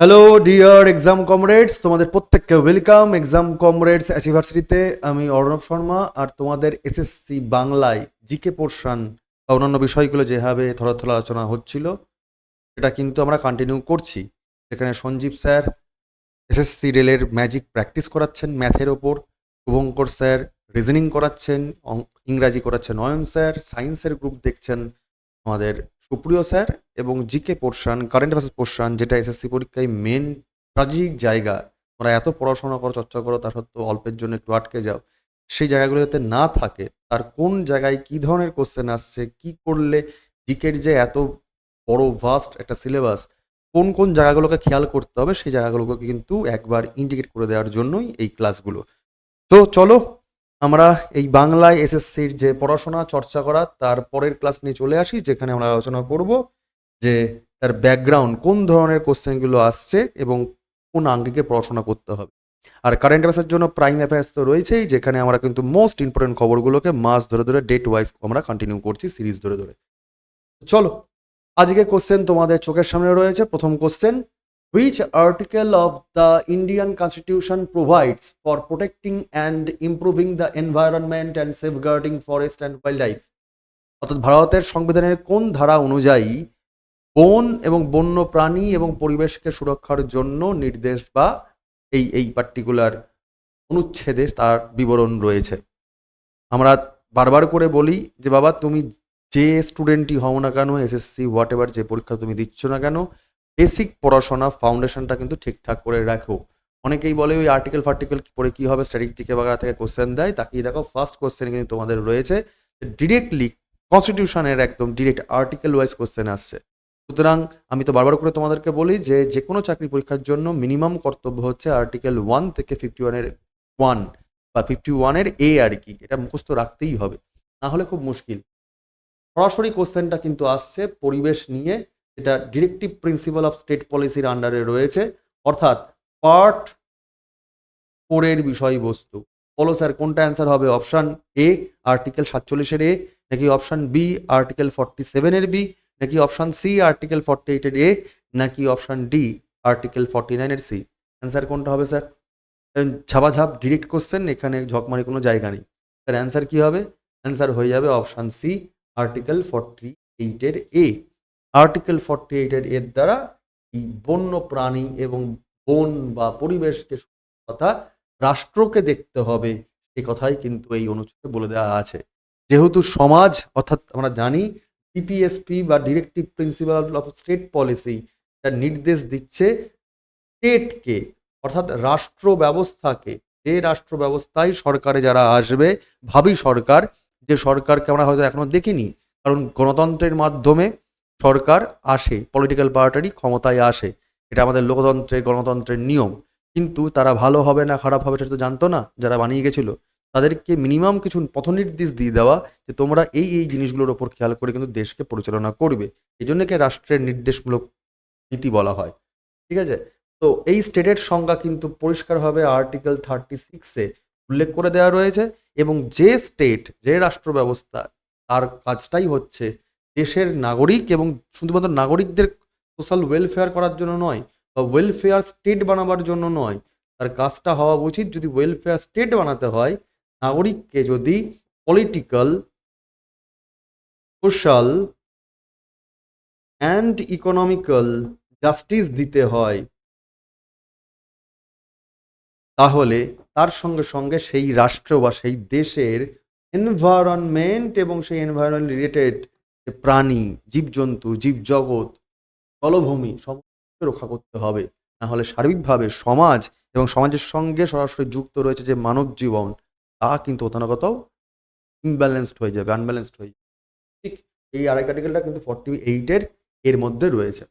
Hello dear exam comrades তোমাদের প্রত্যেককে welcome exam comrades অ্যাসিভার্সিটিতে আমি অর্ণব শর্মা, আর তোমাদের এসএসসি বাংলায় জিকে পোর্শন বা অন্যান্য বিষয়গুলো যেভাবে থলা আলোচনা হচ্ছিল, সেটা কিন্তু আমরা কন্টিনিউ করছি। সেখানে সঞ্জীব স্যার এসএসসি রেলের ম্যাজিক প্র্যাকটিস করাচ্ছেন ম্যাথের ওপর, শুভঙ্কর স্যার রিজনিং করাচ্ছেন ইংরাজি করাচ্ছেন নয়ন স্যার সায়েন্সের গ্রুপ দেখছেন আমাদের সুপ্রিয় স্যার এবং GK portion, current affairs portion, যেটা এসএসসি পরীক্ষায় মেন ট্রাজিক জায়গা। তোমরা এত পড়াশোনা করো, চর্চা করো, তা সত্ত্বেও অল্পের জন্য একটু আটকে যাও। সেই জায়গাগুলো যাতে না থাকে, তার কোন জায়গায় কি ধরনের কোশ্চেন আসছে, কি করলে জিকের যে এত বড় ভাস্ট একটা সিলেবাস কোন কোন জায়গাগুলোকে খেয়াল করতে হবে, সেই জায়গাগুলোকে কিন্তু একবার ইন্ডিকেট করে দেওয়ার জন্যই এই ক্লাসগুলো তো চলো আমরা এই বাংলায় এসএসসির যে পড়াশোনা, চর্চা করা, তার পরের ক্লাস নিয়ে চলে আসি, যেখানে আমরা আলোচনা করব যে তার ব্যাকগ্রাউন্ড কোন ধরনের কোশ্চেনগুলো আসছে এবং কোন আঙ্গিকে পড়াশোনা করতে হবে। আর কারেন্ট অ্যাফেয়ার্সের জন্য প্রাইম অ্যাফেয়ার্স তো রয়েছেই, যেখানে আমরা কিন্তু মোস্ট ইম্পর্টেন্ট খবরগুলোকে মাস ধরে ধরে ডেট ওয়াইজ আমরা কন্টিনিউ করছি সিরিজ ধরে ধরে। চলো আজকে কোশ্চেন তোমাদের চোখের সামনে রয়েছে, প্রথম question article of the Indian constitution provides for protecting and improving the environment and safeguarding forest and wild life অর্থাৎ ভারতের সংবিধানের কোন ধারা অনুযায়ী বন এবং বন্য প্রাণী এবং পরিবেশকে সুরক্ষার জন্য নির্দেশ বা এই এই পার্টিকুলার অনুচ্ছেদে তার বিবরণ রয়েছে? আমরা বারবার করে বলি যে বাবা, তুমি যে স্টুডেন্টই হও না কেন এসএসসি হোয়াট এভার যে পরীক্ষা তুমি দিচ্ছ না কেন বেসিক পড়াশোনা ফাউন্ডেশনটা কিন্তু ঠিকঠাক করে রাখো। অনেকেই বলে ওই আর্টিকেল ফার্টিকেল পরে কি হবে স্ট্র্যাটেজিকে বাগড়া থেকে কোশ্চেন দেয় তাকিয়ে দেখো ফার্স্ট কোশ্চেন কিন্তু তোমাদের রয়েছে। ডিরেক্টলি কনস্টিটিউশনের একদম ডিরেক্ট আর্টিকেল ওয়াইজ কোশ্চেন আসছে। সুতরাং আমি তো বারবার করে তোমাদেরকে বলি যে যে কোনো চাকরি পরীক্ষার জন্য মিনিমাম কর্তব্য হচ্ছে আর্টিকেল ওয়ান থেকে ফিফটি ওয়ানের ওয়ান বা ফিফটি ওয়ানের এ আর কি, এটা মুখস্থ রাখতেই হবে। না হলে খুব মুশকিল। সরাসরি কোশ্চেনটা কিন্তু আসছে পরিবেশ নিয়ে। এটা ডিরেক্টিভ প্রিন্সিপাল অফ স্টেট পলিসির আন্ডারে রয়েছে, অর্থাৎ পার্ট ফোরের বিষয়বস্তু। বলো স্যার কোনটা অ্যান্সার হবে? অপশান এ আর্টিকেল সাতচল্লিশের এ নাকি অপশান বি আর্টিকেল ফর্টি সেভেনের বি নাকি অপশান সি আর্টিকেল ফর্টি এইটের এ নাকি অপশান ডি আর্টিকেল ফর্টি নাইনের সি অ্যান্সার কোনটা হবে স্যার ঝাপাঝাপ ডিরেক্ট কোশ্চেন এখানে ঝকমারি কোনো জায়গা নেই। তার অ্যান্সার কী হবে? অ্যান্সার হয়ে যাবে অপশান সি আর্টিকেল ফর্টি এইটের এ আর্টিকেল ফর্টি এইটের এর দ্বারা এই বন্য প্রাণী এবং বন বা পরিবেশকে কথা রাষ্ট্রকে দেখতে হবে। এই কথাই কিন্তু এই অনুচ্ছেদে বলে দেওয়া আছে। যেহেতু সমাজ, অর্থাৎ আমরা জানি ডিপিএসপি বা directive principle of state policy তার নির্দেশ দিচ্ছে স্টেটকে, অর্থাৎ রাষ্ট্র ব্যবস্থাকে। যে রাষ্ট্র ব্যবস্থায় সরকারে যারা আসবে, ভাবি সরকার, যে সরকারকে আমরা হয়তো এখনও দেখিনি। কারণ গণতন্ত্রের মাধ্যমে সরকার আসে পলিটিক্যাল পার্টিরই ক্ষমতায় আসে, এটা আমাদের লোকতন্ত্রের, গণতন্ত্রের নিয়ম। কিন্তু তারা ভালো হবে না, খারাপ হবে সেটা তো জানতো না, যারা বানিয়ে গেছিল, তাদেরকে মিনিমাম কিছু পথনির্দেশ দিয়ে দেওয়া যে তোমরা এই এই জিনিসগুলোর ওপর খেয়াল করে কিন্তু দেশকে পরিচালনা করবে। এই জন্যকে রাষ্ট্রের নির্দেশমূলক নীতি বলা হয়। ঠিক আছে? তো এই স্টেটের সংজ্ঞা কিন্তু পরিষ্কারভাবে আর্টিকেল থার্টি সিক্সে উল্লেখ করে দেওয়া রয়েছে এবং যে স্টেট যে রাষ্ট্র ব্যবস্থা, তার কাজটাই হচ্ছে দেশের নাগরিক এবং শুধুমাত্র নাগরিকদের সোশ্যাল ওয়েলফেয়ার করার জন্য নয়, বা ওয়েলফেয়ার স্টেট বানাবার জন্য নয়, তার কাজটা হওয়া উচিত যদি ওয়েলফেয়ার স্টেট বানাতে হয়। নাগরিককে যদি political social and economical justice দিতে হয়, তাহলে তার সঙ্গে সঙ্গে সেই রাষ্ট্র বা সেই দেশের এনভায়রনমেন্ট এবং সেই এনভায়রনমেন্ট রিলেটেড প্রাণী, জীবজন্তু, জীবজগৎ জলভূমি সমস্ত রক্ষা করতে হবে। না হলে সার্বিকভাবে সমাজ এবং সমাজের সঙ্গে সরাসরি যুক্ত রয়েছে যে মানব জীবন তা কিন্তু কোথাও ইমব্যালেন্সড হয়ে যাবে আনব্যালেন্সড হয়ে যাবে। ঠিক এই আরেক আর্টিকেলটা কিন্তু ফর্টি এইটের এর মধ্যে রয়েছে।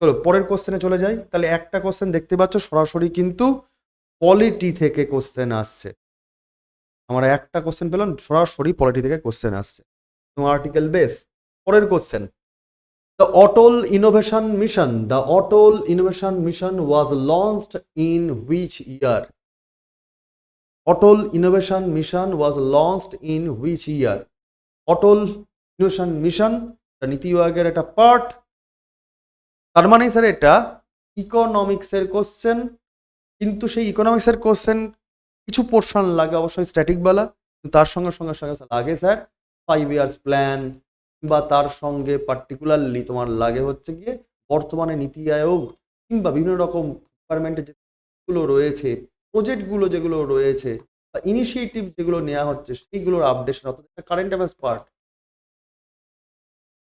চলো পরের কোশ্চেনে চলে যাই। তাহলে একটা কোশ্চেন দেখতে পাচ্ছ, সরাসরি কিন্তু পলিটি থেকে কোশ্চেন আসছে। আমরা একটা কোশ্চেন পেলাম, সরাসরি পলিটি থেকে কোশ্চেন আসছে। আর্টিকেল বেস পরের question the Atal innovation mission the Atal innovation mission was launched in which year Atal innovation mission was launched in which year Atal innovation mission নীতি আয়োগের একটা পার্ট তার মানে স্যার এটা ইকোনমিক্সের question কিন্তু সেই ইকোনমিক্সের কোশ্চেন কিছু পোর্শন লাগে অবশ্যই স্ট্যাটিক বেলা, কিন্তু তার সঙ্গে সঙ্গে সঙ্গে লাগে স্যার ফাইভ ইয়ার্স প্ল্যান বা তার সঙ্গে পার্টিকুলারলি তোমার লাগে হচ্ছে গিয়ে বর্তমানে নীতি আয়োগ কিংবা বিভিন্ন রকম ডিপার্টমেন্টের যেগুলো রয়েছে প্রজেক্টগুলো যেগুলো রয়েছে বা ইনিশিয়েটিভ যেগুলো নেওয়া হচ্ছে, সেইগুলোর আপডেশন অর্থাৎ কারেন্ট অ্যাফেয়ার্স পার্ট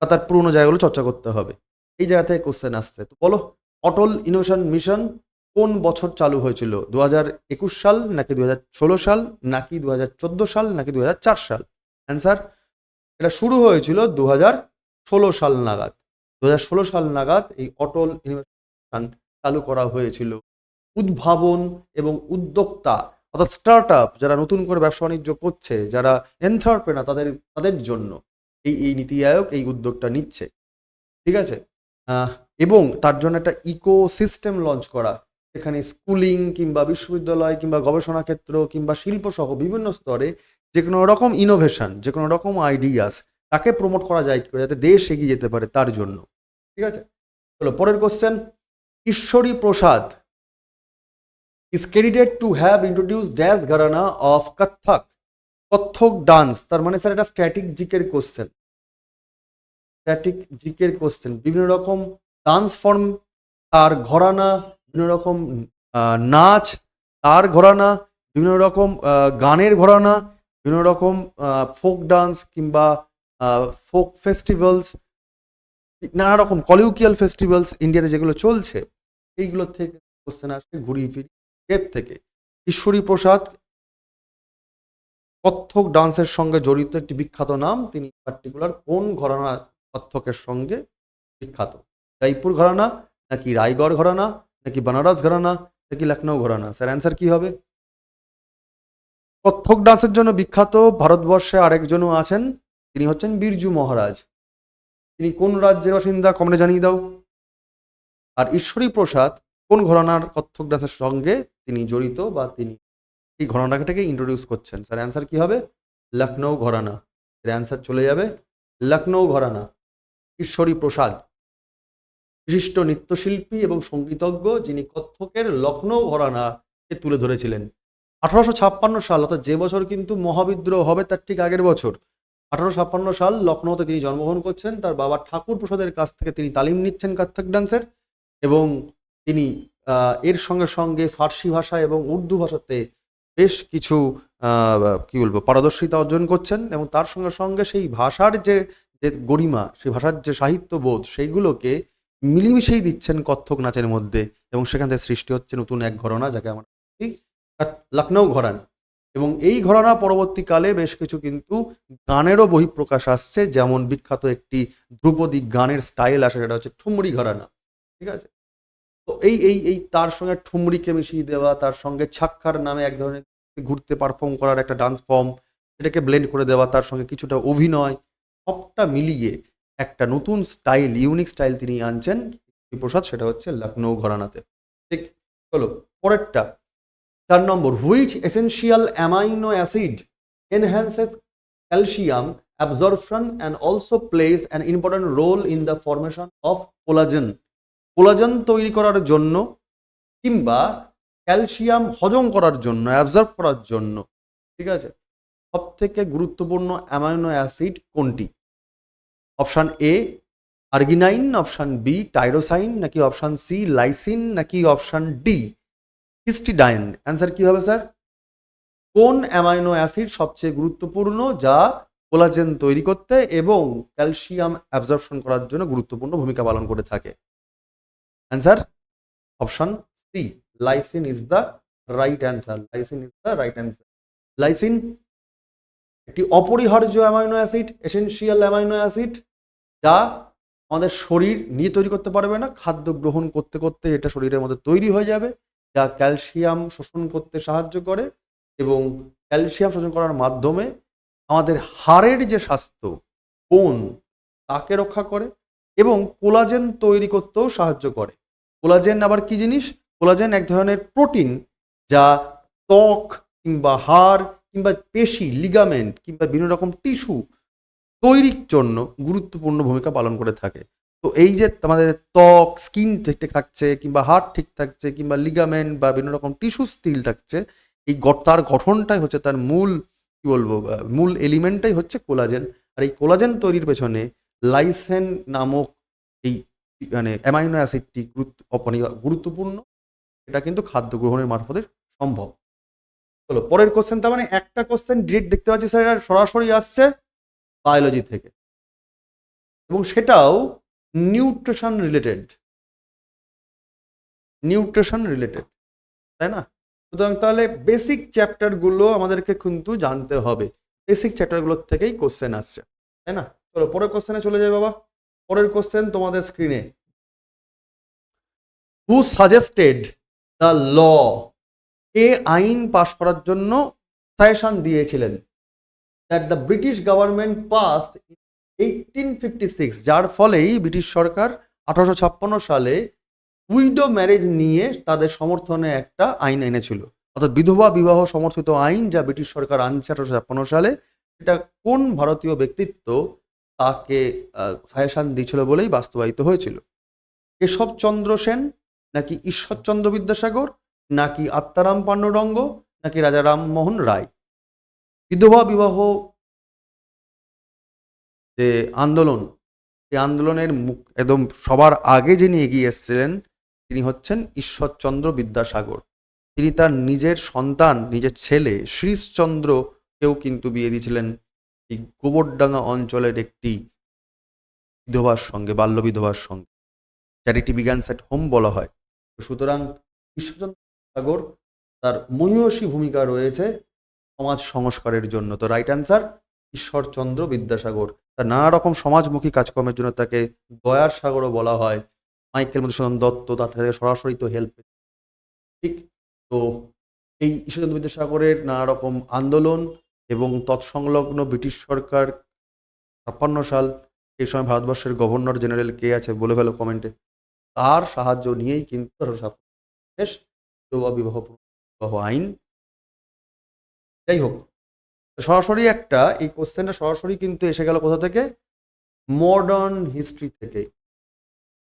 তার পুরোনো জায়গাগুলো চর্চা করতে হবে। এই জায়গা থেকে কোশ্চেন আসছে। তো বলো, অটল ইনোভেশন মিশন কোন বছর চালু হয়েছিল? দু একুশ সাল নাকি দু হাজার ষোলো সাল নাকি দু হাজার চোদ্দ সাল নাকি দু হাজার চার সাল? অ্যান্সার এটা শুরু হয়েছিল দু ষোলো সাল নাগাদ। দু ষোলো সাল নাগাদ এই অটল ইনোভেশন চালু করা হয়েছিল। উদ্ভাবন এবং উদ্যোক্তা অর্থাৎ স্টার্ট আপ যারা নতুন করে ব্যবসা বাণিজ্য করছে, যারা এন্টারপ্রেনার তাদের তাদের জন্য এই এই নীতি আয়োগ এই উদ্যোগটা নিচ্ছে। ঠিক আছে? এবং তার জন্য একটা ইকো সিস্টেম লঞ্চ করা, এখানে স্কুলিং কিংবা বিশ্ববিদ্যালয় কিংবা গবেষণা ক্ষেত্র কিংবা শিল্প সহ বিভিন্ন স্তরে যে কোনো রকম ইনোভেশন যে কোনো রকম আইডিয়াস তাকে প্রমোট করা যায় কি করে? যাতে দেশ এগিয়ে যেতে পারে তার জন্য। ঠিক আছে? চলো, পরের question Ishwari Prasad is credited to have introduce dash gharana of Kathak Kathak dance তার মানে স্যার এটা স্ট্যাটিক জিকের কোশ্চেন স্ট্যাটিক জিকের কোশ্চেন বিভিন্ন রকম ডান্স ফর্ম তার ঘরানা, বিভিন্ন রকম নাচ, তার ঘরানা, বিভিন্ন রকম গানের ঘরানা বিভিন্ন রকম ফোক ডান্স কিংবা ফোক ফেস্টিভ্যালস নানা রকম কলিউকিয়াল ফেস্টিভ্যালস ইন্ডিয়াতে যেগুলো চলছে, এইগুলো থেকে কোশ্চেন আসে ঘুরিয়ে ফিরি টেপ থেকে। ঈশ্বরী প্রসাদ কত্থক ডান্সের সঙ্গে জড়িত একটি বিখ্যাত নাম, তিনি পার্টিকুলার কোন ঘরানা কত্থকের সঙ্গে বিখ্যাত? জয়পুর ঘরানা, নাকি রায়গড় ঘরানা, নাকি বানারস ঘরানা, নাকি লখনৌ ঘরানা? স্যার অ্যান্সার কী হবে? কত্থক ডান্সের জন্য বিখ্যাত ভারতবর্ষে আরেকজনও আছেন, তিনি হচ্ছেন বিরজু মহারাজ। তিনি কোন রাজ্যের বাসিন্দা কমনে জানিয়ে দাও। আর ঈশ্বরী প্রসাদ, কোন ঘরানার কত্থক ডান্সের সঙ্গে তিনি জড়িত বা তিনি এই ঘরানাটাকে ইন্ট্রোডিউস করছেন? স্যার অ্যান্সার কি হবে? লখনৌ ঘরানা। এর অ্যান্সার চলে যাবে লখনৌ ঘরানা, ঈশ্বরী প্রসাদ। বিশিষ্ট নৃত্যশিল্পী এবং সঙ্গীতজ্ঞ যিনি কত্থকের লখনৌ ঘরানাকে তুলে ধরেছিলেন। আঠারোশো ছাপ্পান্ন সাল, অর্থাৎ যে বছর কিন্তু মহাবিদ্রোহ হবে তার ঠিক আগের বছর। আঠারোশো ছাপ্পান্ন সাল লখনৌতে তিনি জন্মগ্রহণ করছেন, তার বাবা ঠাকুর প্রসাদের কাছ থেকে তিনি তালিম নিচ্ছেন কত্থক ডান্সের এবং তিনি এর সঙ্গে সঙ্গে ফার্সি ভাষা এবং উর্দু ভাষাতে বেশ কিছু কি বলব, পারদর্শিতা অর্জন করছেন এবং তার সঙ্গে সঙ্গে সেই ভাষার যে যে গরিমা, সেই ভাষার যে সাহিত্যবোধ, সেইগুলোকে মিলিমিশেই দিচ্ছেন কত্থক নাচের মধ্যে এবং সেখান থেকে সৃষ্টি হচ্ছে নতুন এক ঘটনা যাকে আমরা লখনৌ ঘরানা। এবং এই ঘরানা পরবর্তীকালে বেশ কিছু কিন্তু গানেরও বহিঃপ্রকাশ আসছে, যেমন বিখ্যাত একটি ধ্রুপদী গানের স্টাইল আসে, সেটা হচ্ছে ঠুমরি ঘরানা। ঠিক আছে? তো এই এই এই তার সঙ্গে ঠুমরিকে মিশিয়ে দেওয়া, তার সঙ্গে ছাক্কার নামে এক ধরনের ঘুরতে পারফর্ম করার একটা ডান্স ফর্ম সেটাকে ব্লেন্ড করে দেওয়া, তার সঙ্গে কিছুটা অভিনয়, সবটা মিলিয়ে একটা নতুন স্টাইল ইউনিক স্টাইল তিনি আনছেন প্রসাদ, সেটা হচ্ছে লখনৌ ঘরানাতে। ঠিক, চলো, পরেরটা। চার নম্বর which essential amino acid enhances calcium absorption and also plays an important role in the formation of collagen collagen তৈরি করার জন্য কিংবা ক্যালসিয়াম হজম করার জন্য অ্যাবজর্ব করার জন্য, ঠিক আছে? সব থেকে গুরুত্বপূর্ণ অ্যামাইনো অ্যাসিড কোনটি? Option A arginine option B tyrosine নাকি অপশান সি লাইসিন নাকি অপশান ডি হিস্টিডাইন অ্যান্সার কি হবে স্যার কোন অ্যামাইনো অ্যাসিড সবচেয়ে গুরুত্বপূর্ণ যা কোলাজেন তৈরি করতে এবং ক্যালসিয়াম অ্যাবজর্পশন করার জন্য গুরুত্বপূর্ণ ভূমিকা পালন করে থাকে? Answer option C lysine is the right answer lysine is the right answer lysine একটি অপরিহার্য amino acid essential amino acid, যা আমাদের শরীর নিয়ে তৈরি করতে পারবে না, খাদ্য গ্রহণ করতে করতে এটা শরীরের মধ্যে তৈরি হয়ে যাবে। যা ক্যালসিয়াম শোষণ করতে সাহায্য করে এবং ক্যালসিয়াম শোষণ করার মাধ্যমে আমাদের হাড়ের যে স্বাস্থ্য কোন তাকে রক্ষা করে এবং কোলাজেন তৈরি করতেও সাহায্য করে। কোলাজেন আবার কি জিনিস? কোলাজেন এক ধরনের প্রোটিন যা ত্বক কিংবা হাড় কিংবা পেশি, লিগামেন্ট কিংবা বিভিন্ন রকম টিস্যু তৈরির জন্য গুরুত্বপূর্ণ ভূমিকা পালন করে থাকে। তো এই যে আমাদের ত্বক স্কিন ঠিকঠাক থাকছে কিংবা হার্ট ঠিক থাকছে কিংবা লিগামেন্ট বা বিভিন্ন রকম টিস্যু স্টিল থাকছে, এই তার গঠনটাই হচ্ছে তার মূল, কি বলব মূল এলিমেন্টটাই হচ্ছে কোলাজেন আর এই কোলাজেন তৈরির পেছনে লাইসেন নামক এই মানে অ্যামাইনো অ্যাসিডটি গুরুত্ব গুরুত্বপূর্ণ। এটা কিন্তু খাদ্য গ্রহণের মারফতে সম্ভব। চলো, পরের কোশ্চেন তার মানে একটা কোশ্চেন ডিরেক্ট দেখতে পাচ্ছি স্যার সরাসরি আসছে বায়োলজি থেকে। এবং সেটাও নিউট্রিশন রিলেটেড। নিউট্রিশন রিলেটেড, তাই না? সুতরাং তাহলে বেসিক চ্যাপ্টারগুলো আমাদেরকে কিন্তু জানতে হবে। বেসিক চ্যাপ্টারগুলোর থেকেই কোশ্চেন আসছে, তাই না? চলো পরের কোশ্চেনে চলে যাই বাবা। পরের কোশ্চেন তোমাদের স্ক্রিনে হু সাজেস্টেড দ্য ল এ আইন পাশ করার জন্য সাজেশন দিয়েছিলেন? That the British government pass eighteen fifty six যার ফলেই ব্রিটিশ সরকার আঠারোশো ছাপ্পান্ন সালে উইডো ম্যারেজ নিয়ে তাদের সমর্থনে একটা আইন এনেছিল। অর্থাৎ বিধবা বিবাহ সমর্থিত আইন যা ব্রিটিশ সরকার আনছে আঠারোশো ছাপ্পান্ন সালে এটা কোন ভারতীয় ব্যক্তিত্ব তাকে সাজেশন দিয়েছিল বলেই বাস্তবায়িত হয়েছিল? কেশবচন্দ্র সেন, নাকি ঈশ্বরচন্দ্র বিদ্যাসাগর, নাকি আত্মারাম পাণ্ডুরঙ্গ, নাকি রাজা রামমোহন রায়? বিধবা বিবাহ যে আন্দোলন, এই আন্দোলনের মুখ একদম সবার আগে যিনি এগিয়ে এসেছিলেন, তিনি হচ্ছেন ঈশ্বরচন্দ্র বিদ্যাসাগর। তিনি তার নিজের সন্তান, নিজের ছেলে শ্রীশচন্দ্রকেও কিন্তু বিয়ে দিয়েছিলেন এই গোবরডাঙ্গা অঞ্চলের একটি বিধবার সঙ্গে, বাল্য বিধবার সঙ্গে। চ্যারিটি বিজ্ঞান সেট হোম বলা হয়। তো সুতরাং ঈশ্বরচন্দ্র বিদ্যাসাগর তার মহিষী ভূমিকা রয়েছে সমাজ সংস্কারের জন্য। তো রাইট অ্যান্সার ঈশ্বরচন্দ্র বিদ্যাসাগর। তার নানা রকম সমাজমুখী কাজকর্মের জন্য তাকে দয়ার সাগরও বলা হয়। মাইকেল মধুসূদন দত্ত তার থেকে সরাসরি তো হেল্প ঠিক? তো এই ঈশ্বরচন্দ্র বিদ্যাসাগরের নানা রকম আন্দোলন এবং তৎসংলগ্ন ব্রিটিশ সরকার ছাপ্পান্ন সাল এই সময় ভারতবর্ষের গভর্নর জেনারেল কে আছে বলে ফেলো কমেন্টে তার সাহায্য নিয়েই কিন্তু বিধবা বিবাহ বিবাহ আইন। যাই হোক সরাসরি একটা, এই কোশ্চেনটা সরাসরি কিন্তু এসে গেল কোথা থেকে? মডার্ন হিস্ট্রি থেকে।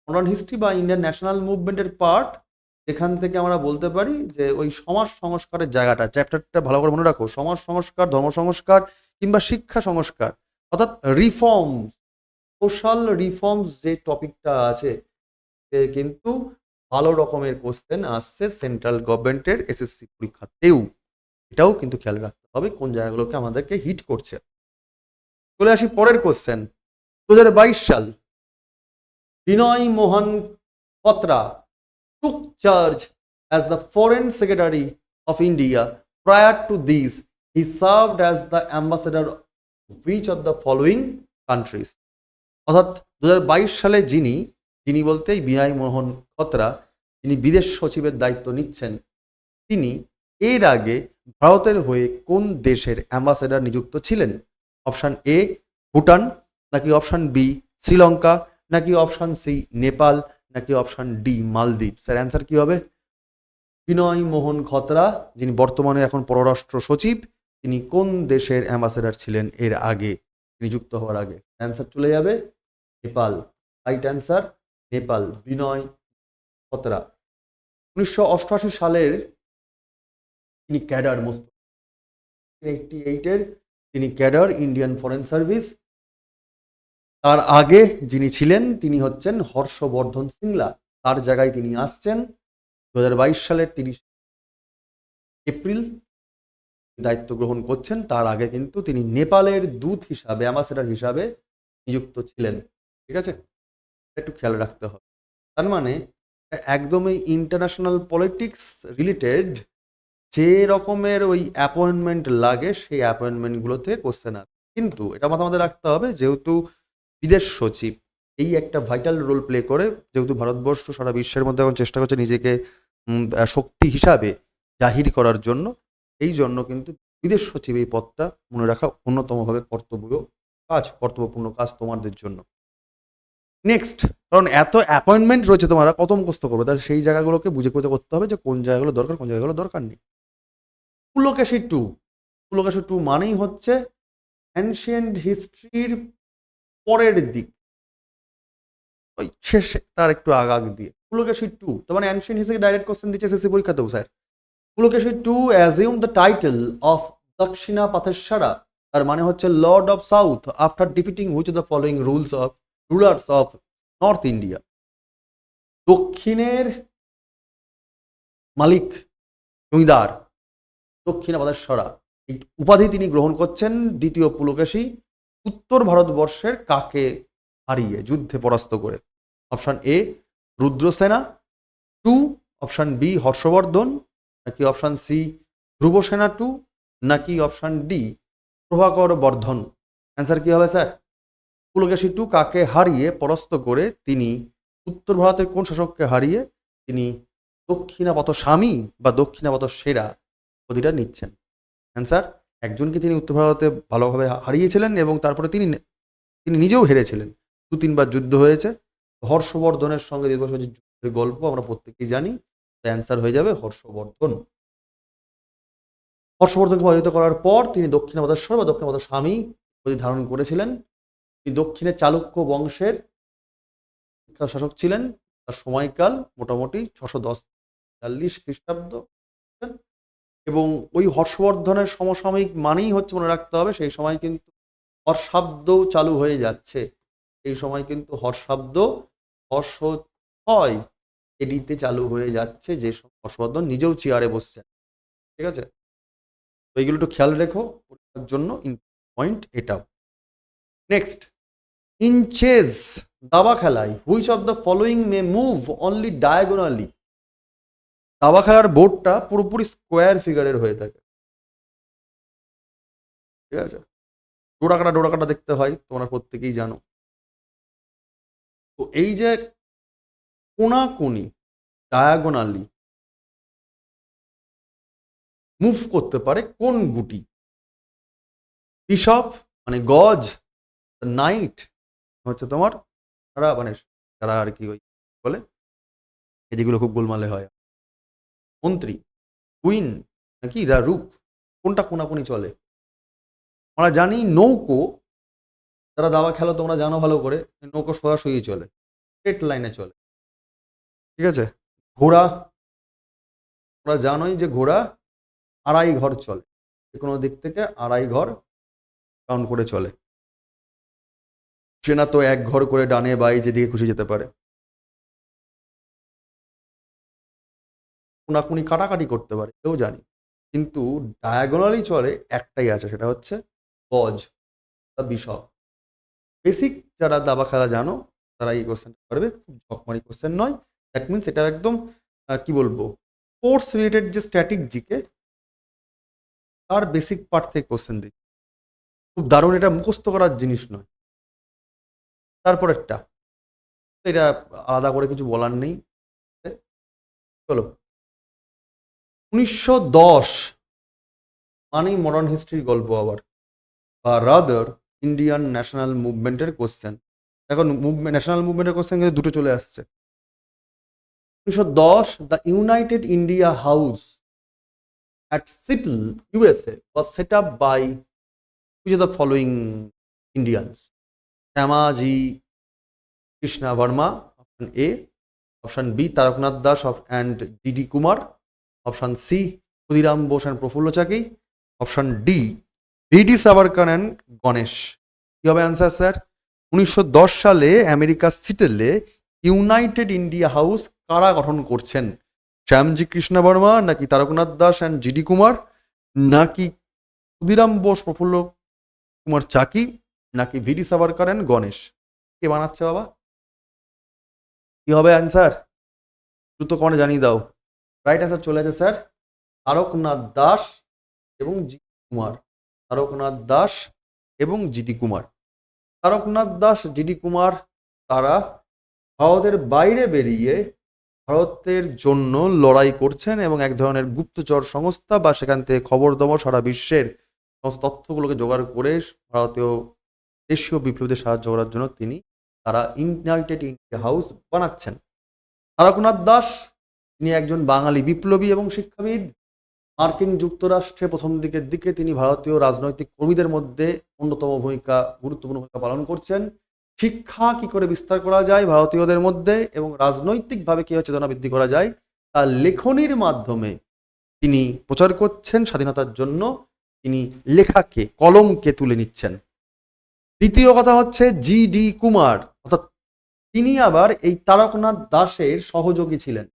মডার্ন হিস্ট্রি বা ইন্ডিয়ান ন্যাশনাল মুভমেন্টের পার্ট এখান থেকে আমরা বলতে পারি যে ওই সমাজ সংস্কারের জায়গাটা চ্যাপ্টারটা ভালো করে মনে রাখো, সমাজ সংস্কার, ধর্ম সংস্কার কিংবা শিক্ষা সংস্কার, অর্থাৎ রিফর্ম সোশ্যাল রিফর্মস যে টপিকটা আছে কিন্তু ভালো রকমের কোশ্চেন আসছে সেন্ট্রাল গভর্নমেন্টের এসএসসি পরীক্ষাতেও। এটাও কিন্তু খেয়াল রাখতে হবে কোন জায়গাগুলোকে আমাদেরকে হিট করছে চলে আসি পরের কোশ্চেন দু বাইশ সাল বিনয় মোহন took charge as the foreign secretary of India. Prior to this, he served as the ambassador of which of the following countries? অর্থাৎ দু বাইশ সালে যিনি যিনি বলতে বিনয় মোহন খত্রা যিনি বিদেশ সচিবের দায়িত্ব নিচ্ছেন তিনি এর আগে ভারতের হয়ে কোন দেশের অ্যাম্বাসেডার নিযুক্ত ছিলেন? অপশান এ ভুটান, নাকি অপশান বি শ্রীলঙ্কা, নাকি অপশান সি নেপাল, নাকি অপশান ডি মালদ্বীপ? স্যার অ্যান্সার কী হবে? বিনয় মোহন খতরা, যিনি বর্তমানে এখন পররাষ্ট্র সচিব, তিনি কোন দেশের অ্যাম্বাসেডার ছিলেন এর আগে? নিযুক্ত হওয়ার আগে। অ্যান্সার চলে যাবে নেপাল। Right answer Nepal. বিনয় খতরা। উনিশশো অষ্টআশি সালের তিনি ক্যাডার মোস্ট এইটটি এইটের তিনি ক্যাডার, ইন্ডিয়ান ফরেন সার্ভিস। তার আগে যিনি ছিলেন, তিনি হচ্ছেন হর্ষবর্ধন সিংলা। তার জায়গায় তিনি আসছেন দু হাজার বাইশ সালের তিরিশ এপ্রিল। দায়িত্ব গ্রহণ করছেন। তার আগে কিন্তু তিনি নেপালের দূত হিসাবে, অ্যাম্বাসেডার হিসাবে নিযুক্ত ছিলেন। ঠিক আছে? একটু খেয়াল রাখতে হবে। তার মানে একদমই ইন্টারন্যাশনাল পলিটিক্স রিলেটেড যে রকমের ওই অ্যাপয়েন্টমেন্ট লাগে, সেই অ্যাপয়েন্টমেন্টগুলোতে কোশ্চেন আসে। কিন্তু এটা মাথা মাথায় রাখতে হবে, যেহেতু বিদেশ সচিব এই একটা ভাইটাল রোল প্লে করে, যেহেতু ভারতবর্ষ সারা বিশ্বের মধ্যে এখন চেষ্টা করছে নিজেকে শক্তি হিসাবে জাহির করার জন্য, এই জন্য কিন্তু বিদেশ সচিব এই পদটা মনে রাখা অন্যতমভাবে কর্তব্য, কাজ, কর্তব্যপূর্ণ কাজ তোমাদের জন্য। নেক্সট কারণ এত অ্যাপয়েন্টমেন্ট রয়েছে তোমরা, কত মুখস্থ করবে? তাহলে সেই জায়গাগুলোকে বুঝে খুঁজে করতে হবে যে কোন জায়গাগুলো দরকার, কোন জায়গাগুলো দরকার নেই। পুলকেশী টু। পুলকেশী টু মানেই হচ্ছে অ্যানশিয়েন্ট হিস্ট্রির পরের দিক। ওই শেষে, তার একটু আগ আগ দিয়ে। পুলকেশী টু তো মানে অ্যানশিয়েন্ট হিসেবে ডাইরেক্ট কোশ্চেন দিচ্ছে SSC পরীক্ষাতেও sir. Pulakeshi two assume the title of Dakshina Patheshwara, তার মানে হচ্ছে lord of south after defeating which the following rules of rulers of north India দক্ষিণের মালিক, জমিদার। দক্ষিণা পাথেশ্বরা এই উপাধি তিনি গ্রহণ করছেন দ্বিতীয় পুলকেশী, উত্তর ভারতবর্ষের কাকে হারিয়ে যুদ্ধে পরাস্ত করে? Option A, Rudrasena. Two, option B, Harshavardhana. নাকি অপশান সি, ধ্রুবসেনা টু? নাকি option D, Prabhakar Vardhan? Answer কী হবে, স্যার? পুলকেশী টু কাকে হারিয়ে পরাস্ত করে তিনি উত্তর ভারতের কোন শাসককে হারিয়ে তিনি দক্ষিণাপথ স্বামী বা দক্ষিণাপথ সেরা উপাধিটা নিচ্ছেন। অ্যান্সার একজনকে তিনি উত্তর ভারতে ভালোভাবে হারিয়েছিলেন এবং তারপরে তিনি তিনি নিজেও হেরেছিলেন। দু, তিনবার যুদ্ধ হয়েছে। হর্ষবর্ধনের সঙ্গে যুদ্ধের গল্প আমরা প্রত্যেকেই জানি অ্যান্সার হয়ে যাবে হর্ষবর্ধন। হর্ষবর্ধনকে পরাজিত করার পর তিনি দক্ষিণ দক্ষিণাবদেশ্বর বা দক্ষিণাবদ স্বামী উপাধি ধারণ করেছিলেন। তিনি দক্ষিণের চালুক্য বংশের শাসক ছিলেন। তার সময়কাল মোটামুটি ছশো দশ, চাল্লিশ খ্রিস্টাব্দ। এবং ওই হর্ষবর্ধনের সমসাময়িক মানেই হচ্ছে মনে রাখতে হবে, সেই সময় কিন্তু হর্ষাব্দও চালু হয়ে যাচ্ছে। সেই সময় কিন্তু হর্ষাব্দ হর্ষ হয় এডিতে চালু হয়ে যাচ্ছে, যে হর্ষবর্ধন নিজেও চেয়ারে বসছেন ঠিক আছে? তো এইগুলো একটু খেয়াল রেখো, পরীক্ষার জন্য পয়েন্ট এটাও। নেক্সট ইন চেজ দাবা খেলায় which of the following may move only diagonally? দাবা খেলার বোর্ডটা পুরোপুরি স্কোয়ার ফিগারের হয়ে থাকে। ঠিক আছে? ডোরাকাটা ডোরাকাটা দেখতে হয়, তোমরা প্রত্যেকেই জানো। তো এই যে কোনাকুনি ডায়াগোনালি মুভ করতে পারে কোন গুটি? বিশপ মানে গজ নাইট হচ্ছে তোমার, তারা মানে তারা আর কি ওই বলে? যেগুলো খুব গোলমালে হয়। মন্ত্রী কুইন নাকি রা রূপ? কোনটা কোনাকুনি চলে? আমরা জানি নৌকো, যারা দাবা খেলো তোমরা জানো ভালো করে, নৌকো সোজাসুজি চলে স্ট্রেট লাইনে চলে। ঠিক আছে? ঘোড়া, তোমরা জানোই যে ঘোড়া আড়াই ঘর চলে, যে কোনো দিক থেকে আড়াই ঘর ডাউন করে চলে। ট্রেনা তো এক ঘর করে ডানে বাই যেদিকে খুশি যেতে পারে। কোনাকুনি কাটাকাটি করতে পারে, কেউ জানি। কিন্তু ডায়াগোনালি চলে একটাই আছে, সেটা হচ্ছে গজ বা বিশপ। বেসিক যারা দাবা খেলা জানো, তারা এই কোশ্চেনটা পারবে খুব ঝকমারি কোশ্চেন নয়। দ্যাট মিনস এটা একদম কি বলব স্পোর্টস রিলেটেড যে স্ট্যাটিক জিকে, তার বেসিক পার্ট থেকে কোশ্চেন দিই খুব দারুণ, এটা মুখস্থ করার জিনিস নয়। তারপর একটা, এটা আলাদা করে কিছু বলার নেই। চলো। উনিশশো দশ মানেই মডার্ন হিস্ট্রির গল্প আবার, বা রাদার ইন্ডিয়ান ন্যাশনাল মুভমেন্টের কোশ্চেন এখন মুভমেন্ট ন্যাশনাল মুভমেন্টের কোশ্চেন কিন্তু দুটো চলে আসছে উনিশশো দশ the United India House at Seattle USA set up by which of the following Indians? Shyamji Krishna Varma option A option B Taraknath Das of and DD Kumar option C, Khudiram Bose and Prafulla Chaki. Option D VD Savarkar and Ganesh. কী হবে answer sir উনিশশো দশ সালে America সিটেলে United India House কারা গঠন করছেন? শ্যামজি কৃষ্ণ বর্মা, নাকি Taraknath Das and GD Kumar, নাকি ক্ষুদিরাম বোস, প্রফুল্ল কুমার চাকি, নাকি ভিডি সাভারকার অ্যান্ড গণেশ? কে বানাচ্ছে বাবা? কি হবে অ্যান্সার দ্রুত কমনে জানিয়ে দাও। রাইট অ্যান্সার চলে আছে স্যার, তারকনাথ দাস এবং জি কুমার। তারকনাথ দাস এবং জিডি কুমার। তারকনাথ দাস জিডি কুমার, তারা ভারতের বাইরে বেরিয়ে ভারতের জন্য লড়াই করছেন এবং এক ধরনের গুপ্তচর সংস্থা বা সেখান থেকে খবর দেওয়া সারা বিশ্বের সমস্ত তথ্যগুলোকে জোগাড় করে ভারতীয় দেশীয় বিপ্লবীদের সাহায্য করার জন্য তিনি তারা ইউনাইটেড ইন্ডিয়া হাউস বানাচ্ছেন। তারকনাথ দাস তিনি একজন বাঙালি বিপ্লবী এবং শিক্ষাবিদ। মার্কিন যুক্তরাষ্ট্রে প্রথম দিকের দিকে তিনি ভারতীয় রাজনৈতিক কর্মীদের মধ্যে অন্যতম ভূমিকা, গুরুত্বপূর্ণ ভূমিকা পালন করছেন। শিক্ষা কি করে বিস্তার করা যায় ভারতীয়দের মধ্যে এবং রাজনৈতিকভাবে কীভাবে চেতনা বৃদ্ধি করা যায় তার লেখনির মাধ্যমে তিনি প্রচার করছেন। স্বাধীনতার জন্য তিনি লেখাকে, কলমকে তুলে নিচ্ছেন। দ্বিতীয় কথা হচ্ছে জি ডি কুমার, অর্থাৎ তিনি আবার এই তারকনাথ দাসের সহযোগী ছিলেন।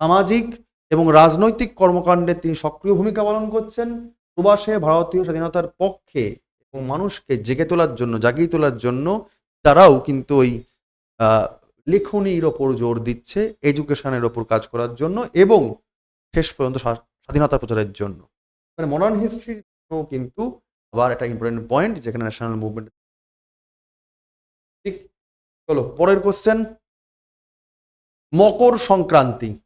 সামাজিক এবং রাজনৈতিক কর্মকাণ্ডে তিনি সক্রিয় ভূমিকা পালন করছেন। প্রবাসে ভারতীয় স্বাধীনতার পক্ষে এবং মানুষকে জেগে তোলার জন্য, জাগিয়ে তোলার জন্য তারাও কিন্তু ওই লেখনির ওপর জোর দিচ্ছে, এডুকেশনের ওপর কাজ করার জন্য এবং শেষ পর্যন্ত স্বা- স্বাধীনতা প্রচারের জন্য। মানে মডার্ন হিস্ট্রি কিন্তু আবার একটা ইম্পর্টেন্ট পয়েন্ট যেখানে ন্যাশনাল মুভমেন্ট ঠিক, চলো, পরের question Makar Sankranti.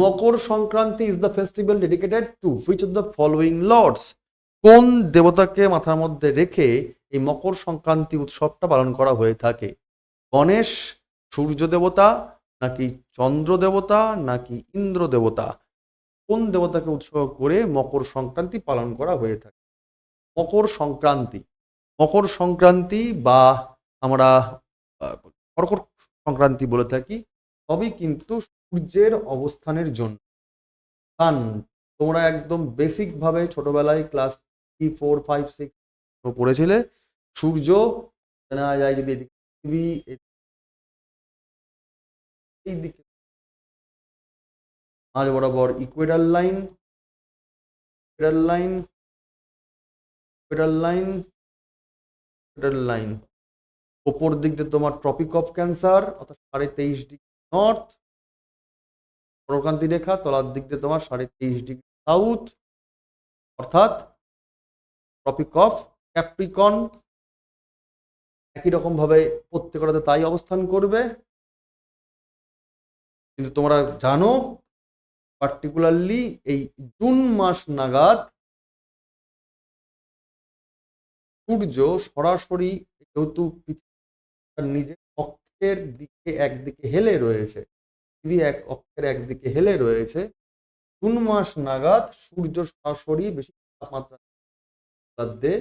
Makar Sankranti is the festival dedicated to which of the following lords কোন দেবতাকে মাথার মধ্যে রেখে এই মকর সংক্রান্তি উৎসবটা পালন করা হয়ে থাকে? গণেশ, সূর্য দেবতা, নাকি চন্দ্র দেবতা, নাকি ইন্দ্র দেবতা? কোন দেবতাকে উৎসর্গ করে মকর সংক্রান্তি পালন করা হয়ে থাকে? মকর সংক্রান্তি। মকর সংক্রান্তি বা আমরা কর্কট সংক্রান্তি বলে থাকি। সবই কিন্তু সূর্যের অবস্থানের জন্য। সান তোমরা একদম বেসিক ভাবে ছোটবেলায় class three four five six পড়েছিলে, সূর্য জানা যায় যদি এদিকে পৃথিবী এই মাঝ বরাবর equator line equator line equator line equator line ওপর দিক দিয়ে তোমার ট্রপিক অফ ক্যান্সার অর্থাৎ সাড়ে তেইশ ডিগ্রি। নর্থ প্রকান্তি রেখা, তলার দিক দিয়ে তোমার সাড়ে তেইশ ডিগ্রি সাউথ অর্থাৎ ট্রপিক অফ ক্যাপ্রিকন একই রকম ভাবে প্রত্যেকটাতে তাই অবস্থান করবে। কিন্তু তোমরা জানো পার্টিকুলারলি এই জুন মাস নাগাদ সূর্য সরাসরি যেহেতু নিজের অক্ষের দিকে একদিকে হেলে রয়েছে পৃথিবী এক অক্ষের একদিকে হেলে রয়েছে, জুন মাস নাগাদ সূর্য সরাসরি বেশি তাপমাত্রা মধ্যে,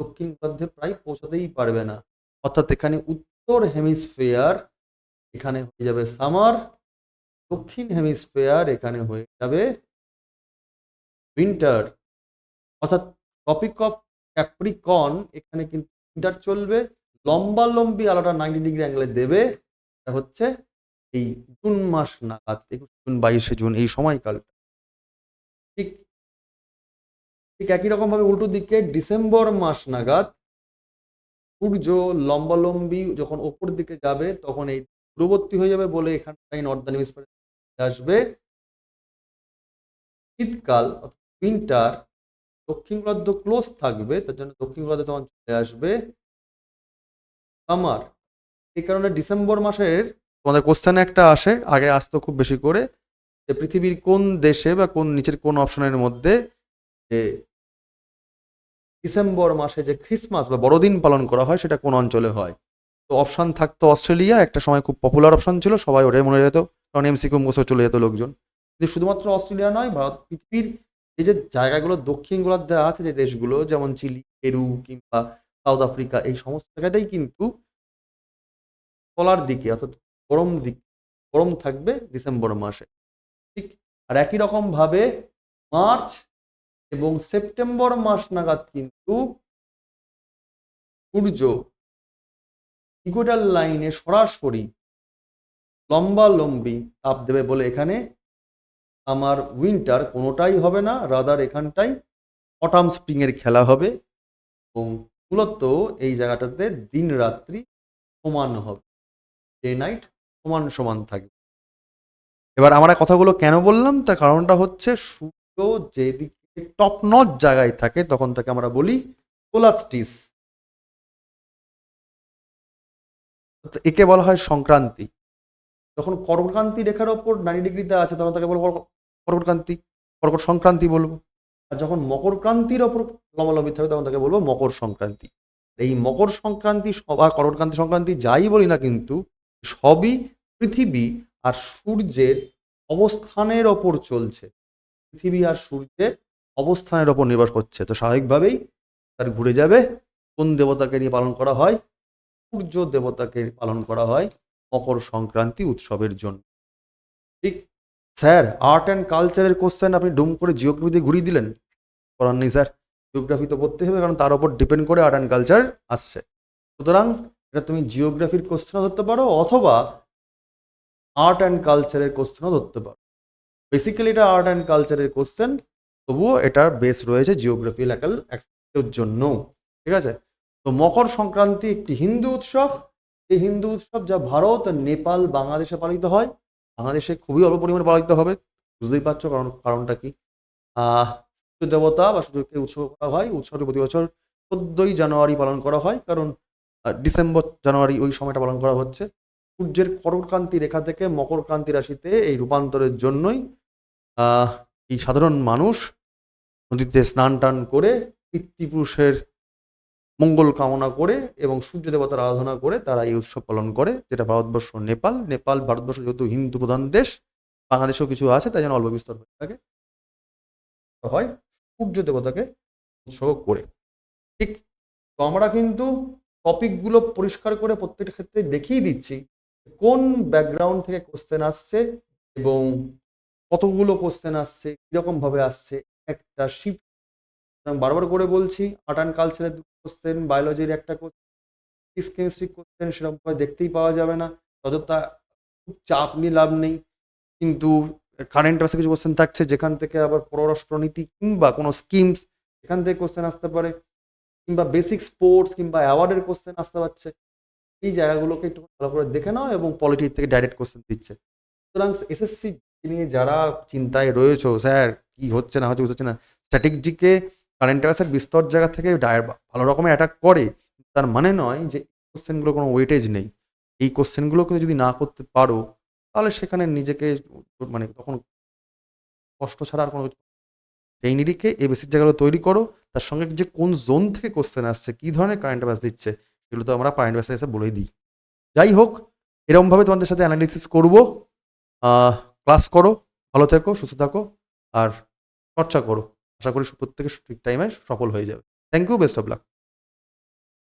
দক্ষিণ মধ্যে প্রায় পৌঁছাতেই পারবে না। অর্থাৎ এখানে উত্তর হেমিসফেয়ার এখানে হয়ে যাবে সামার, দক্ষিণ হেমিসফেয়ার এখানে হয়ে যাবে উইন্টার। অর্থাৎ টপিক অফ ক্যাপ্রিকন এখানে কিন্তু উইন্টার চলবে লম্বা লম্বি আলোটা নাইনটি ডিগ্রি অ্যাঙ্গেলে দেবে, এটা হচ্ছে এই জুন মাস নাগাদ, একুশ জুন, বাইশে জুন, এই সময়কালটা। ঠিক ঠিক একই রকমভাবে উল্টো দিকে ডিসেম্বর মাস নাগাদ, সূর্য লম্বালম্বি যখন ওপর দিকে যাবে, তখন এই দূরবর্তী হয়ে যাবে বলে এখানটাই নর্দার্ন হেমিসফিয়ার আসবে। শীতকাল উইন্টার দক্ষিণ গোলার্ধ ক্লোজ থাকবে, তার জন্য দক্ষিণ গোলার্ধে তখন চলে আসবে। সামার এই কারণে ডিসেম্বর মাসের তোমাদের কোশ্চেনে একটা আসে, আগে আসতো খুব বেশি করে, যে পৃথিবীর কোন দেশে বা কোন নিচের কোন অপশনের মধ্যে যে ডিসেম্বর মাসে যে ক্রিসমাস বা বড়দিন পালন করা হয়, সেটা কোন অঞ্চলে হয়। তো অপশন থাকতো অস্ট্রেলিয়া, একটা সময় খুব পপুলার অপশন ছিল, সবাই ওটাই মনে যেত, কারণ এমসিকিউ মুখস্থ চলে যেত লোকজন। কিন্তু শুধুমাত্র অস্ট্রেলিয়া নয়, ভারত, পৃথিবীর এই যে জায়গাগুলো, দক্ষিণ গোলার্ধে আছে যে দেশগুলো, যেমন চিলি, পেরু কিংবা সাউথ আফ্রিকা, এই সমস্ত জায়গাটাই কিন্তু তলার দিকে অর্থাৎ গরম দিক, গরম থাকবে ডিসেম্বর মাসে। ঠিক? আর একই রকম ভাবে মার্চ এবং সেপ্টেম্বর মাস নাগাদ কিন্তু সূর্য ইকুয়েটার লাইনে সরাসরি লম্বা লম্বি তাপ দেবে বলে এখানে আমার উইন্টার কোনোটাই হবে না রাদার এখানটাই অটাম স্প্রিং এর খেলা হবে এবং মূলত এই জায়গাটাতে দিন রাত্রি সমান হবে। ডে নাইট সমান সমান থাকবে। এবার আমরা কথাগুলো কেন বললাম? তার কারণটা হচ্ছে সূর্য যেদিকে টপ নচ জায়গায় থাকে, তখন তাকে আমরা বলি কোলাস্টিস। একে বলা হয় সংক্রান্তি। যখন কর্কটক্রান্তি রেখার ওপর নাইনটি ডিগ্রিতে আছে, তখন তাকে বলব কর্কটক্রান্তি কর্কট সংক্রান্তি বলব। আর যখন মকরক্রান্তির ওপর লম্বালম্বি থাকবে, তখন তাকে বলব মকর সংক্রান্তি। এই মকর সংক্রান্তি আর কর্কটক্রান্তি সংক্রান্তি যাই বলি না কিন্তু, সবই পৃথিবী আর সূর্যের অবস্থানের ওপর চলছে। পৃথিবী আর সূর্যের অবস্থানের ওপর নির্ভর করছে। তো স্বাভাবিকভাবেই তার ঘুরে যাবে, কোন দেবতাকে নিয়ে পালন করা হয়? সূর্য দেবতাকে পালন করা হয় মকর সংক্রান্তি উৎসবের জন্য। ঠিক স্যার আর্ট অ্যান্ড কালচারের কোশ্চেন আপনি ডুম করে জিওগ্রাফি দিয়ে ঘুরিয়ে দিলেন? করার নেই, স্যার। জিওগ্রাফি তো পড়তে হবে, কারণ তার উপর ডিপেন্ড করে আর্ট অ্যান্ড কালচার আসছে। সুতরাং, এটা তুমি জিওগ্রাফির কোশ্চেনও ধরতে পারো, অথবা আর্ট অ্যান্ড কালচারের কোশ্চেনও ধরতে পারো। বেসিক্যালি এটা আর্ট অ্যান্ড কালচারের কোশ্চেন তবুও এটার বেস রয়েছে জিওগ্রাফি লেকাল এর জন্য। ঠিক আছে? তো মকর সংক্রান্তি একটি হিন্দু উৎসব। এই হিন্দু উৎসব যা ভারত, নেপাল, বাংলাদেশে পালিত হয়। বাংলাদেশে খুবই অল্প পরিমাণে পালিত হবে, বুঝতেই পারছ কারণ, কারণটা কি? সূর্য দেবতা বা সূর্যকে উৎসব করা হয়? উৎসবটি প্রতি বছর চোদ্দই জানুয়ারি পালন করা হয়, কারণ ডিসেম্বর, জানুয়ারি ওই সময়টা পালন করা হচ্ছে। সূর্যের করক্রান্তি রেখা থেকে মকরক্রান্তি রাশিতে এই রূপান্তরের জন্যই এই সাধারণ মানুষ নদীতে স্নান টান করে পিতৃপুরুষের মঙ্গল কামনা করে এবং সূর্য দেবতার আরাধনা করে তারা এই উৎসব পালন করে, যেটা ভারতবর্ষ নেপাল। নেপাল, ভারতবর্ষ যেহেতু হিন্দু প্রধান দেশ, বাংলাদেশেও কিছু আছে, তাই জন্য অল্প বিস্তর হয়ে থাকে। হয় সূর্য দেবতাকে উৎসর্গ করে। ঠিক, তো আমরা কিন্তু টপিকগুলো পরিষ্কার করে প্রত্যেকটা ক্ষেত্রে দেখিয়ে দিচ্ছি কোন ব্যাকগ্রাউন্ড থেকে কোশ্চেন আসছে এবং কতগুলো কোশ্চেন আসছে কীরকম ভাবে আসছে, একটা শিফট বারবার করে বলছি আর্ট অ্যান্ড কালচারের দুটো কোশ্চেন বায়োলজির একটা কোশ্চেন কেমিস্ট্রি কোশ্চেন সেরকম ভাবে দেখতেই পাওয়া যাবে না। অযথা খুব চাপ নিয়ে লাভ নেই। কিন্তু কারেন্ট অ্যাফেয়ার্সে কিছু কোশ্চেন থাকছে, যেখান থেকে আবার পররাষ্ট্রনীতি কিংবা কোনো স্কিমস এখান থেকে কোশ্চেন আসতে পারে, কিংবা বেসিক স্পোর্টস কিংবা অ্যাওয়ার্ডের কোশ্চেন আসতে পারছে। এই জায়গাগুলোকে একটু ভালো করে দেখে নাও এবং পলিটিক্স থেকে ডাইরেক্ট কোশ্চেন দিচ্ছে। সুতরাং এসএসসি নিয়ে যারা চিন্তায় রয়েছে, স্যার, কি হচ্ছে না হচ্ছে বুঝতে না। স্ট্র্যাটেজিকে কারেন্ট অ্যাফেয়ার্সের বিস্তর জায়গা থেকে ডায়- ভালো রকমের অ্যাটাক করে, তার মানে নয় যে কোশ্চেনগুলো কোনো ওয়েটেজ নেই। এই কোশ্চেনগুলো কিন্তু যদি না করতে পারো, তাহলে সেখানে নিজেকে মানে তখন কষ্ট ছাড়া আর কোনো এই নিরিখে এই বেসিক জায়গাগুলো তৈরি করো, তার সঙ্গে যে কোন জোন থেকে কোশ্চেন আসছে, কী ধরনের কারেন্ট অ্যাফেয়ার্স দিচ্ছে, সেগুলো তো আমরা কারেন্ট অ্যাফেয়ার্সে এসে বলেই দিই। যাই হোক এরকমভাবে তোমাদের সাথে অ্যানালিসিস করব। ক্লাস করো, ভালো থেকো, সুস্থ থাকো, আর চর্চা করো। আশা করি প্রত্যেকে ঠিক টাইমে সফল হয়ে যাবে। Thank you best of luck